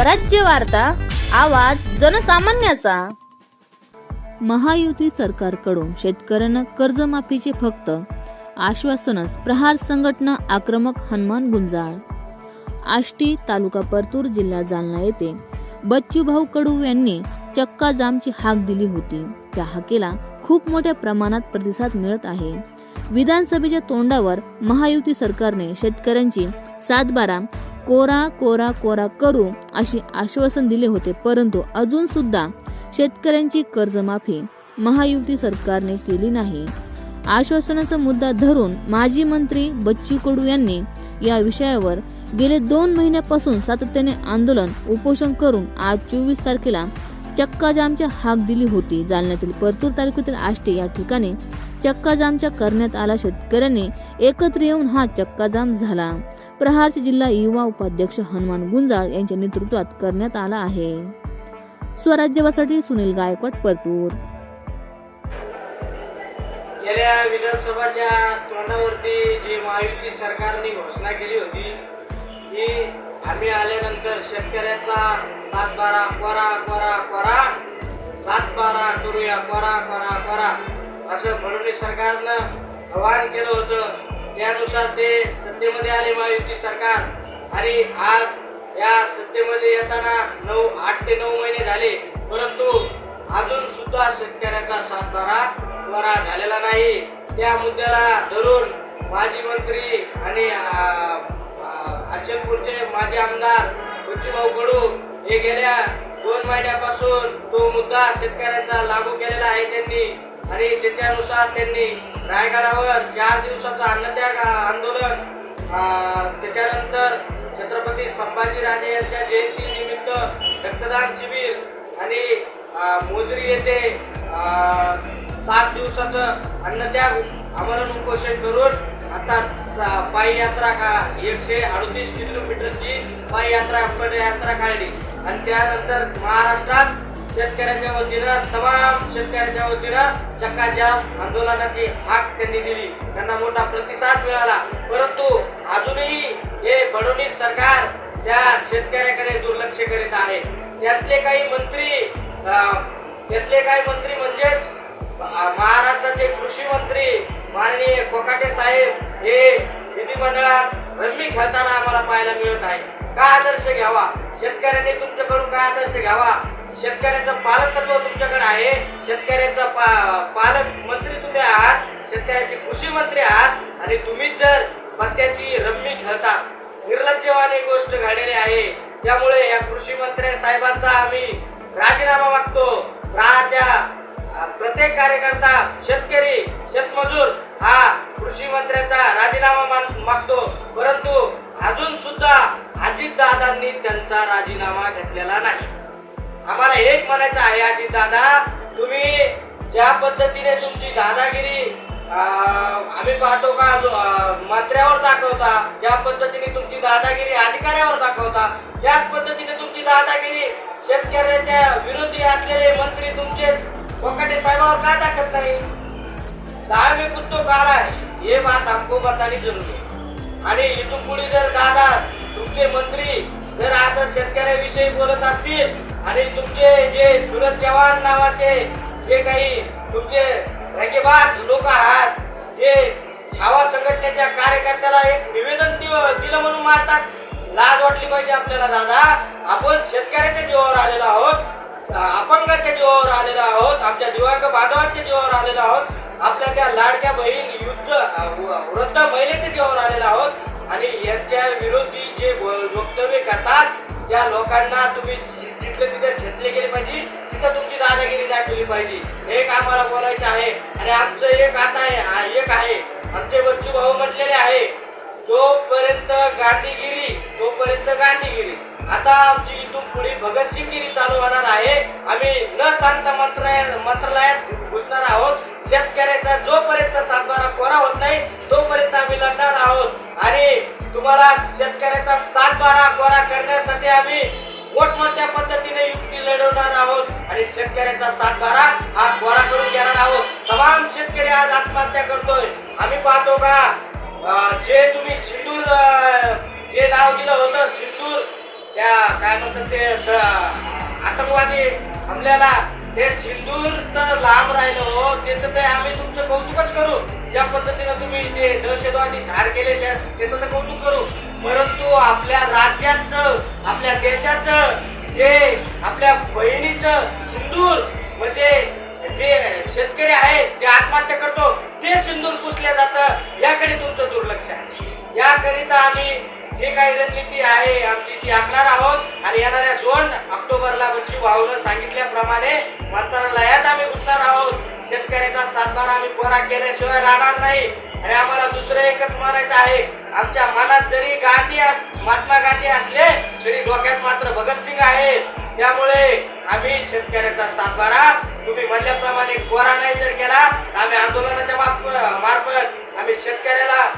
स्वराज्य वार्ता आवाज जनसामान्याचा. महायुती सरकारकडून शेतकऱ्यांना कर्जमाफीचे फक्त आश्वासनच प्रहार संघटना आक्रमक हनुमान गुंजाळ. आष्टी तालुका परतूर जिल्हा जालना येथे बच्चूभाऊ कडू यांनी चक्का जामची हाक दिली होती. त्या हाकेला खूप मोठ्या प्रमाणात प्रतिसाद मिळत आहे. विधानसभेच्या तोंडावर महायुती सरकारने शेतकऱ्यांची सातबारा कोरा कोरा कोरा करू अशी आश्वासन दिले होते. परंतु अजून सुद्धा शेतकऱ्यांची कर्जमाफी महायुती सरकारने केली नाही. आश्वासनाचा मुद्दा धरून माजी मंत्री बच्चू कडू यांनी या विषयावर गेले दोन महिन्यापासून सातत्याने आंदोलन उपोषण करून आज चोवीस तारखेला चक्काजामच्या हाक दिली होती. जालन्यातील परतूर तालुक्यातील आष्टे या ठिकाणी चक्काजामच्या करण्यात आला. शेतकऱ्यांनी एकत्र येऊन हा चक्काजाम झाला. प्रहारचे जिल्हा युवा उपाध्यक्ष हनुमान गुंजाळ यांच्या नेतृत्वात करण्यात आला आहे. स्वराज्यवासाठी सुनील गायकवाड परतूर. गेल्या विधानसभाच्या तोंडावरती जी महायुती सरकारने घोषणा केली होती की आम्ही आल्यानंतर शेतकऱ्याचा सात बारा कोरा कोरा कोरा सात बारा करूया कोरा कोरा कोरा असं फडणवीस सरकारनं आवाहन केलं होतं. त्यानुसार ते सत्तेमध्ये आले महायुती सरकार. आणि आज या सत्तेमध्ये येताना नऊ आठ ते नऊ महिने झाले. परंतु अजून सुद्धा शेतकऱ्याचा सातबारा वरा झालेला नाही. त्या मुद्द्याला धरून माजी मंत्री आणि अचलपूरचे माजी आमदार बच्चूभाऊ कडू हे गेल्या दोन महिन्यापासून तो मुद्दा शेतकऱ्यांचा लागू केलेला आहे त्यांनी. आणि त्याच्यानुसार त्यांनी रायगडावर चार दिवसाचं अन्नत्याग आंदोलन त्याच्यानंतर छत्रपती संभाजीराजे यांच्या जयंतीनिमित्त रक्तदान शिबिर आणि मोजरी येथे सात दिवसाचं अन्नत्याग आमरण उपोषण करून आता पाययात्रा का एकशे अडतीस किलोमीटरची पाययात्रा पदयात्रा काढली. आणि त्यानंतर महाराष्ट्रात शेतकऱ्यांच्या वतीनं तमाम शेतकऱ्यांच्या वतीनं चक्काजाम आंदोलनाची हाक त्यांनी दिली. त्यांना मोठा प्रतिसाद मिळाला. परंतु अजूनही हे फडणवीस सरकार त्या शेतकऱ्याकडे दुर्लक्ष करीत आहे. त्यातले काही मंत्री त्यातले काही मंत्री म्हणजेच महाराष्ट्राचे कृषी मंत्री माननीय कोकाटे साहेब हे विधिमंडळात रम्मी खेळताना आम्हाला पाहायला मिळत आहे. काय आदर्श घ्यावा? शेतकऱ्यांनी तुमच्याकडून काय आदर्श घ्यावा? शेतकऱ्याचं पालकत्व तुमच्याकडे आहे. शेतकऱ्याचा पा पालक मंत्री तुम्ही आहात. शेतकऱ्याचे कृषी मंत्री आहात. आणि तुम्ही जर पत्त्याची रम्मी खेळतात निर्लज्जवानी गोष्ट घडलेली आहे. त्यामुळे या कृषी मंत्री साहेबांचा आम्ही राजीनामा मागतो. राहाच्या प्रत्येक कार्यकर्ता शेतकरी शेतमजूर हा कृषी मंत्र्याचा राजीनामा मान- मागतो. परंतु अजून सुद्धा अजित दादांनी त्यांचा राजीनामा घेतलेला नाही. आम्हाला एक म्हणायचं आहे आजी दादा तुम्ही ज्या पद्धतीने तुमची दादागिरी आम्ही पाहतो का मंत्र्यावर दाखवता ज्या पद्धतीने तुमची दादागिरी अधिकाऱ्यावर दाखवता त्याच पद्धतीने तुमची दादागिरी शेतकऱ्याच्या विरोधी असलेले मंत्री तुमचेच कोकाटे साहेबावर का दाखवत नाही? दाळ में कुत्तो काला आहे हे बात हमको बतानी जरुरी आणि इथून पुढे जर दादा तुमचे मंत्री जर असं शेतकऱ्याविषयी बोलत असतील आणि तुमचे जे सुरज चव्हाण नावाचे जे काही तुमचे रंगेबाज लोक आहात जे छावा संघटनेच्या कार्यकर्त्याला एक निवेदन दिलं म्हणून मारतात लाज वाटली पाहिजे आपल्याला दादा. आपण शेतकऱ्याच्या जीवावर आलेलो आहोत अपंगाच्या जीवावर आलेलो आहोत आमच्या दिव्यांग बांधवांच्या जीवावर आलेलो आहोत आपल्या त्या लाडक्या बहीण युद्ध वृद्ध महिलेच्या जीवावर आलेलो आहोत. आणि यांच्या विरोधी जे व- वक्तव्य करतात त्या लोकांना तुम्ही जिथले तिथे ठेचले गेले पाहिजे तिथं तुमची दादागिरी दाखवली पाहिजे. एक आम्हाला बोलायचं आहे आणि आमचं एक आता आहे एक आहे. आमचे बच्चू भाऊ म्हटलेले आहे जोपर्यंत गांधीगिरी तोपर्यंत गांधीगिरी. आता आमची इथून पुढे भगतसिंगगिरी चालू होणार आहे. आम्ही न सांगता मंत्रालयात मंत्रालयात घुसणार आहोत. शेतकऱ्याचा जोपर्यंत सातबारा कोरा होत नाही तोपर्यंत आम्ही लढणार आहोत. आणि तुम्हाला शेतकऱ्याचा सातबारा कोरा करण्यासाठी आम्ही मोठ्या पद्धतीने युक्ती लढवणार आहोत आणि शेतकऱ्याचा सातबारा हा गोरा करून घेणार आहोत? तमाम शेतकरी आज आत्महत्या करतोय. आम्ही पाहतो का जे तुम्ही सिंदूर जे नाव दिलं होतं सिंदूर त्या काय म्हणतात ते आतंकवादी हमल्याला ते सिंदूर तर लांब राहिलं हो त्याचं ते आम्ही तुमचं कौतुकच करू. ज्या पद्धतीनं तुम्ही ते दहशतवादी ठार केले त्याचं तर कौतुक करू. परंतु आपल्या राज्याचं आपल्या देशाचं जे आपल्या बहिणीचं सिंदूर म्हणजे जे शेतकरी आहे ते आत्महत्या करतो ते सिंदूर पुसले जातं. याकडे तुमचं दुर्लक्ष आहे. याकरिता आम्ही जे काही रणनीती आहे आमची ती आखणार आहोत. आणि येणाऱ्या दोन ऑक्टोबरला बच्चू भाऊनं सांगितल्याप्रमाणे मंत्रालयात आम्ही घुसणार आहोत. शेतकऱ्याचा सातबारा आम्ही कोरा केल्याशिवाय राहणार नाही. आणि आम्हाला दुसरं एकच म्हणायचं आहे. आमच्या मनात जरी गांधी अस महात्मा गांधी असले तरी डोक्यात मात्र भगतसिंग आहेत. त्यामुळे आम्ही शेतकऱ्याचा सातबारा. तुम्ही म्हणल्याप्रमाणे कोरा नाही जर केला आम्ही आंदोलनाच्या मार्फ- मार्फत आम्ही शेतकऱ्याला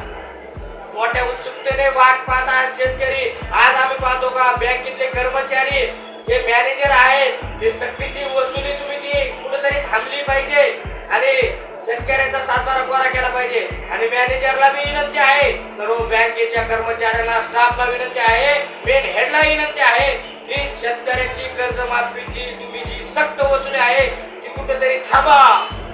मोठ्या उत्सुकतेने वाट पाहत शेतकरी. आज आम्ही पाहतो का बँकेतले कर्मचारी जे मॅनेजर आहेत ते सक्तीची वसुली तुम्ही ती कुठेतरी थांबली पाहिजे. आणि शेतकऱ्याचा सातबारा कोरा आणि मॅनेजरला बी विनंती आहे सर्व बँकेच्या कर्मचाऱ्यांना स्टाफला विनंती आहे मेन हेडला विनंती आहे की शेतकऱ्याची कर्जमाफीची तुम्ही जी सक्त वसुली आहे ती कुठेतरी थांबा.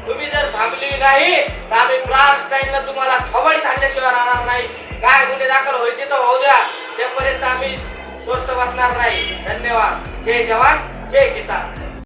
तुम्ही जर थांबली नाही तर आम्ही प्राण स्टाईलला तुम्हाला खबडीत थांबल्याशिवाय राहणार नाही. काय गुन्हे दाखल व्हायचे तर होऊ द्या. तेपर्यंत आम्ही स्वस्त बसणार नाही. धन्यवाद. जय जवान जय किसान.